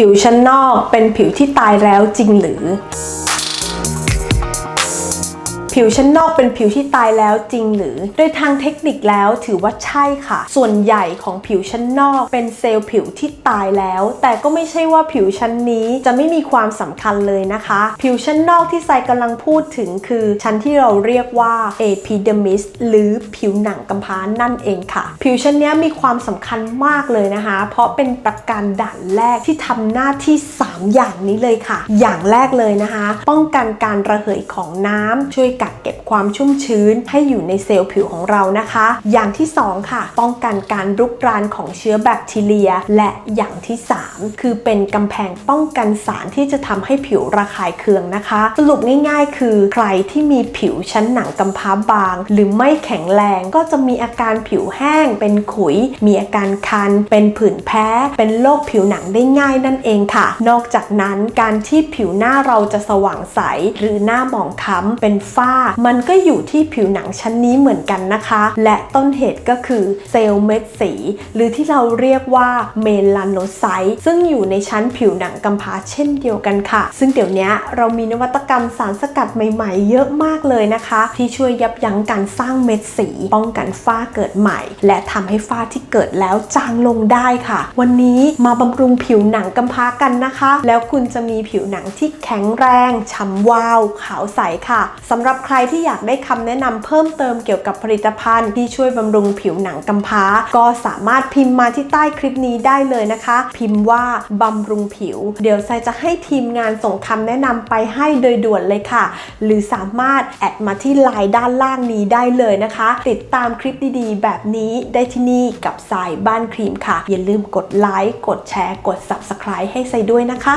ผิวชั้นนอกเป็นผิวที่ตายแล้วจริงหรือ ผิวชั้นนอกเป็นผิวที่ตายแล้วจริงหรือ โดยทางเทคนิคแล้วถือว่าใช่ค่ะ ส่วนใหญ่ของผิวชั้นนอกเป็นเซลล์ผิวที่ตายแล้ว แต่ก็ไม่ใช่ว่าผิวชั้นนี้จะไม่มีความสำคัญเลยนะคะ ผิวชั้นนอกที่ไซกำลังพูดถึงคือ ชั้นที่เราเรียกว่า epidermis หรือผิวหนังกำพร้านั่นเองค่ะ ผิวชั้นนี้มีความสำคัญมากเลยนะคะ เพราะเป็นประการด่านแรกที่ทำหน้าที่ 3 อย่างนี้เลยค่ะ อย่างแรกเลยนะคะ ป้องกันการระเหยของน้ำช่วยกักเก็บความชุ่มชื้นให้อยู่ในเซลล์ผิวของเรานะคะ อย่างที่ 2 ค่ะ ป้องกันการรุกรานของเชื้อแบคทีเรีย และอย่างที่ 3 คือเป็นกำแพงป้องกันสารที่จะทำให้ผิวระคายเคืองนะคะ สรุปง่ายๆ คือใครที่มีผิวชั้นหนังกำพร้าบาง หรือไม่แข็งแรงก็จะมีอาการผิวแห้ง เป็นขุย มีอาการคัน เป็นผื่นแพ้ เป็นโรคผิวหนังได้ง่ายนั่นเองค่ะ นอกจากนั้นการที่ผิวหน้าเราจะสว่างใส หรือหน้าหมองคล้ำเป็นฝ้ามันก็อยู่ที่ผิวหนังชั้นนี้เหมือนกันนะคะ และต้นเหตุก็คือเซลล์เม็ดสี หรือที่เราเรียกว่าเมลานโนไซต์ซึ่งอยู่ในชั้นผิวหนังกำพร้าเช่นเดียวกันค่ะ ซึ่งเดี๋ยวนี้เรามีนวัตกรรมสารสกัดใหม่ๆ เยอะมากเลยนะคะ ที่ช่วยยับยั้งการสร้างเม็ดสี ป้องกันฝ้าเกิดใหม่ และทำให้ฝ้าที่เกิดแล้วจางลงได้ค่ะ วันนี้มาบำรุงผิวหนังกำพร้ากันนะคะ แล้วคุณจะมีผิวหนังที่แข็งแรงฉ่ำวาว ขาวใสค่ะสำหรับใครที่อยากได้คำแนะนำเพิ่มเติมเกี่ยวกับผลิตภัณฑ์ที่ช่วยบำรุงผิวหนังกำพร้า ก็สามารถพิมพ์มาที่ใต้คลิปนี้ได้เลยนะคะ พิมพ์ว่าบำรุงผิว เดี๋ยวไซจะให้ทีมงานส่งคำแนะนำไปให้โดยด่วนเลยค่ะ หรือสามารถแอดมาที่ไลน์ด้านล่างนี้ได้เลยนะคะ ติดตามคลิปดีๆ แบบนี้ได้ที่นี่กับสายบ้านครีมค่ะ อย่าลืมกดไลค์ กดแชร์ กด Subscribe ให้ไซด้วยนะคะ